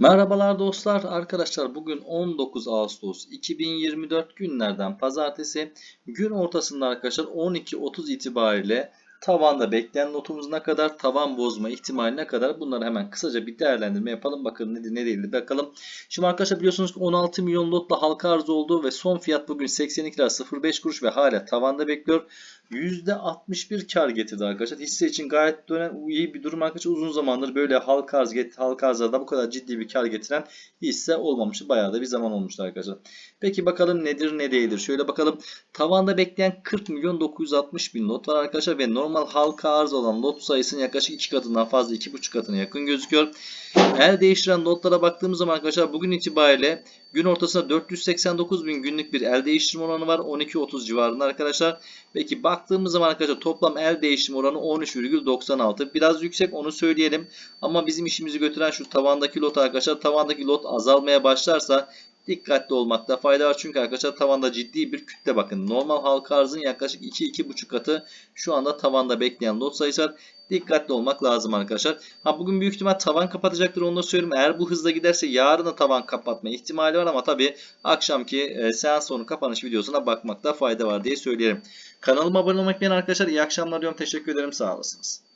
Merhabalar dostlar. Arkadaşlar bugün 19 Ağustos 2024 günlerden pazartesi. Gün ortasında arkadaşlar 12.30 itibariyle tavanda bekleyen notumuz ne kadar, tavan bozma ihtimali ne kadar bunları hemen kısaca bir değerlendirme yapalım. Bakalım nedir ne değildir bakalım. Şimdi arkadaşlar biliyorsunuz ki 16 milyon lotla halka arz oldu ve son fiyat bugün 82 lira 05 kuruş ve hala tavanda bekliyor. %61 kar getirdi arkadaşlar. Hisse için gayet dönem iyi bir durum arkadaşlar. Uzun zamandır böyle halka arz halka arzlarda bu kadar ciddi bir kar getiren hisse olmamıştı. Bayağı da bir zaman olmuştu arkadaşlar. Peki bakalım nedir ne değildir. Şöyle bakalım. Tavanda bekleyen 40 milyon 960 bin lot var arkadaşlar ve normal halka arz olan lot sayısının yaklaşık 2 katından fazla 2,5 katına yakın gözüküyor. El değiştiren lotlara baktığımız zaman arkadaşlar bugün itibariyle gün ortasında 489 bin günlük bir el değiştirme oranı var. 12.30 civarında arkadaşlar. Peki baktığımız zaman arkadaşlar toplam el değiştirme oranı 13,96. Biraz yüksek onu söyleyelim. Ama bizim işimizi götüren şu tavandaki lot arkadaşlar. Tavandaki lot azalmaya başlarsa dikkatli olmakta fayda var. Çünkü arkadaşlar tavanda ciddi bir kütle bakın. Normal halka arzın yaklaşık 2-2,5 katı şu anda tavanda bekleyen lot sayısı var. Dikkatli olmak lazım arkadaşlar. Ha bugün büyük ihtimal tavan kapatacaktır onu da söyleyeyim. Eğer bu hızla giderse yarın da tavan kapatma ihtimali var ama tabi akşamki e, seans sonu kapanış videosuna bakmakta fayda var diye söyleyelim. Kanalıma abone olmak isteyen arkadaşlar iyi akşamlar diyorum. Teşekkür ederim. Sağ olasınız.